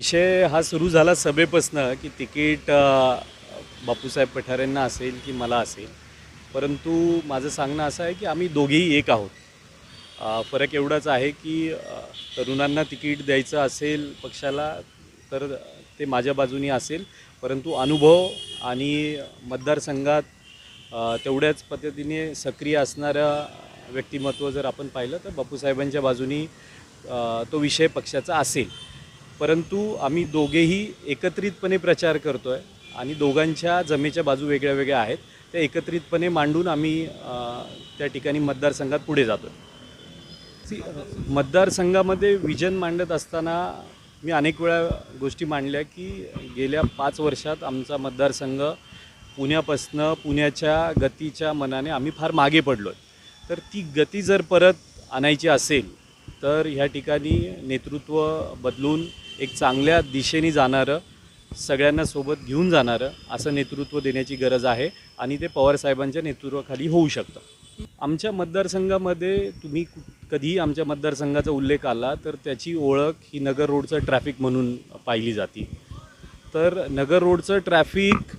विषय हा सुरू झाला सभेपासनं की तिकीट बापूसाहेब पठारेंना असेल की मला असेल. परंतु माझं सांगणं असं आहे की आम्ही दोघेही एक आहोत. फरक एवढाच आहे की तरुणांना तिकीट द्यायचं असेल पक्षाला तर ते माझ्या बाजूनी असेल. परंतु अनुभव आणि मतदारसंघात तेवढ्याच पद्धतीने सक्रिय असणारं व्यक्तिमत्व जर आपण पाहिलं तर बापूसाहेबांच्या बाजूनी तो विषय पक्षाचा असेल. परंतु आम्ही दोघेही एकत्रितपणे प्रचार करतो आहे आणि दोघांच्या जमेच्या बाजू वेगळ्या वेगळ्या आहेत. त्या एकत्रितपणे मांडून आम्ही त्या ठिकाणी मतदारसंघात पुढे जातो सी मतदारसंघामध्ये विजन मांडत असताना मी अनेक वेळा गोष्टी मांडल्या की गेल्या पाच वर्षात आमचा मतदारसंघ पुण्यापासनं पुण्याच्या गतीच्या मनाने आम्ही फार मागे पडलो आहे तर ती गती जर परत आणायची असेल तर ह्या ठिकाणी नेतृत्व बदलून एक चांगल्या दिशेने जाणारं सगळ्यांना सोबत घेऊन जाणारं असं नेतृत्व देण्याची गरज आहे आणि ते पवारसाहेबांच्या नेतृत्वाखाली होऊ शकतं. आमच्या मतदारसंघामध्ये तुम्ही कु- कधीही आमच्या मतदारसंघाचा उल्लेख आला तर त्याची ओळख ही नगर रोडचं ट्रॅफिक म्हणून पाहिली जाते. तर नगर रोडचं ट्रॅफिक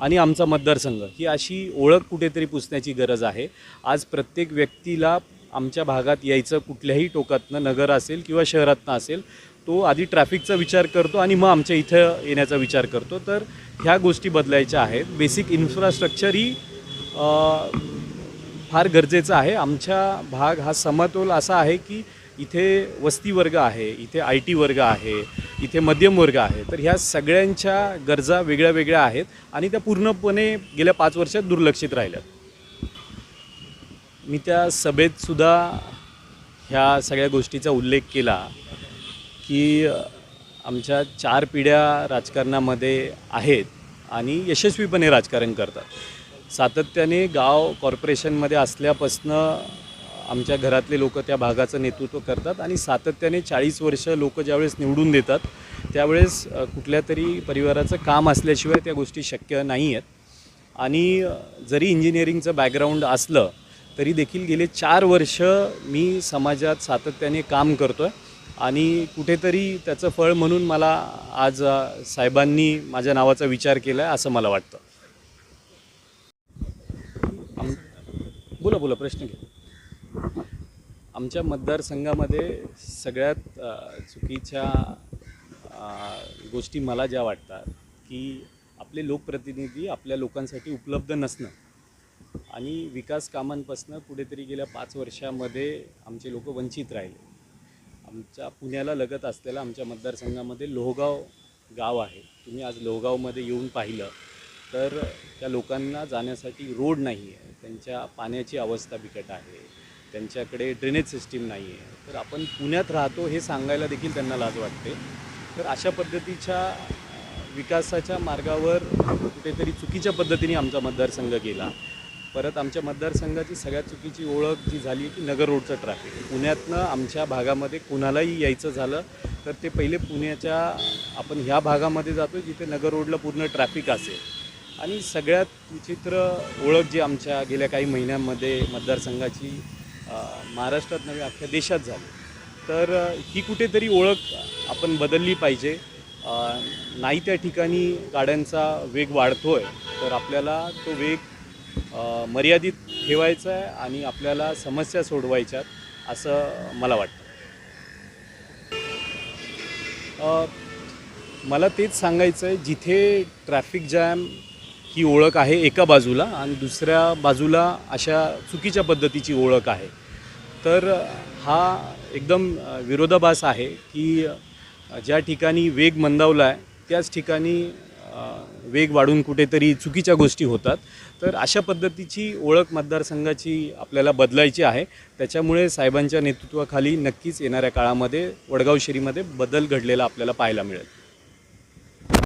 आणि आमचा मतदारसंघ ही अशी ओळख कुठेतरी पुसण्याची गरज आहे. आज प्रत्येक व्यक्तीला आमच्या भागात यायचं कुठल्याही टोकातनं नगर असेल किंवा शहरातनं असेल तो आधी ट्रॅफिकचा विचार करतो आणि मग आमच्या इथं येण्याचा विचार करतो. तर ह्या गोष्टी बदलायच्या आहेत. बेसिक इन्फ्रास्ट्रक्चर ही फार गरजेचं आहे. आमच्या भाग हा समतोल असा आहे की इथे वस्ती वर्ग आहे इथे आय टी वर्ग आहे इथे मध्यम वर्ग आहे. तर ह्या सगळ्यांच्या गरजा वेगळ्या वेगळ्या आहेत आणि त्या पूर्णपणे गेल्या पाच वर्षात दुर्लक्षित राहिल्यात. मी त्या सभेतसुद्धा ह्या सगळ्या गोष्टीचा उल्लेख केला की आमच्या चार पिढ्या राजकारणामध्ये आहेत आणि यशस्वीपणे राजकारण करतात. सातत्याने गाव कॉर्पोरेशनमध्ये असल्यापासनं आमच्या घरातले लोक त्या भागाचं नेतृत्व करतात आणि सातत्याने चाळीस वर्ष लोक ज्यावेळेस निवडून देतात त्यावेळेस कुठल्या तरी परिवाराचं काम असल्याशिवाय त्या गोष्टी शक्य नाही आहेत आणि जरी इंजिनिअरिंगचं बॅकग्राऊंड असलं तरी देखील गेले चार वर्ष मी समाजात सातत्याने काम करतो आहे आणि कुठेतरी त्याचं फळ म्हणून मला आज साहेबांनी माझ्या नावाचा विचार केला आहे असं मला वाटतं. आम बोला बोला प्रश्न घ्या. आमच्या मतदारसंघामध्ये सगळ्यात चुकीच्या गोष्टी मला ज्या वाटतात की आपले लोकप्रतिनिधी आपल्या लोकांसाठी उपलब्ध नसणं. आणि विकास कामांपासून कुठेतरी गेल्या पाच वर्षामध्ये आमचे लोक वंचित राहिले. आमच्या पुण्याला लगत असलेल्या आमच्या मतदारसंघामध्ये लोहगाव गाव आहे. तुम्ही आज लोहगावमध्ये येऊन पाहिलं तर त्या लोकांना जाण्यासाठी रोड नाही आहे. त्यांच्या पाण्याची अवस्था बिकट आहे. त्यांच्याकडे ड्रेनेज सिस्टीम नाही आहे. तर आपण पुण्यात राहतो हे सांगायला देखील त्यांना लाज वाटते. तर अशा पद्धतीच्या विकासाच्या मार्गावर कुठेतरी चुकीच्या पद्धतीने आमचा मतदारसंघ गेला. परत आमच्या मतदारसंघाची सगळ्यात चुकीची ओळख जी झाली की नगर रोडचं ट्रॅफिक पुण्यातनं आमच्या भागामध्ये कुणालाही यायचं झालं तर ते पहिले पुण्याच्या आपण ह्या भागामध्ये जातो जिथे नगर रोडला पूर्ण ट्रॅफिक असेल. आणि सगळ्यात विचित्र ओळख जी आमच्या गेल्या काही महिन्यांमध्ये मतदारसंघाची महाराष्ट्रात नव्हे अख्ख्या देशात झाली. तर ही कुठेतरी ओळख आपण बदलली पाहिजे. नाही त्या ठिकाणी गाड्यांचा वेग वाढतो आहे तर आपल्याला तो वेग मर्यादित ठेवायचं आहे आणि आपल्याला समस्या सोडवायच्यात असं मला वाटतं. मला तेच सांगायचं आहे जिथे ट्रॅफिक जॅम ही ओळख आहे एका बाजूला आणि दुसऱ्या बाजूला अशा चुकीच्या पद्धतीची ओळख आहे. तर हा एकदम विरोधाभास आहे की ज्या ठिकाणी वेग मंदावला आहे त्याच ठिकाणी वेग वाढून कुठेतरी चुकीच्या गोष्टी होतात. तर अशा पद्धतीची ओळख मतदारसंघाची आपल्याला बदलायची आहे. त्याच्यामुळे साहेबांच्या नेतृत्वाखाली नक्कीच येणाऱ्या काळामध्ये वडगाव शेरीमध्ये बदल घडलेला आपल्याला पाहायला मिळेल.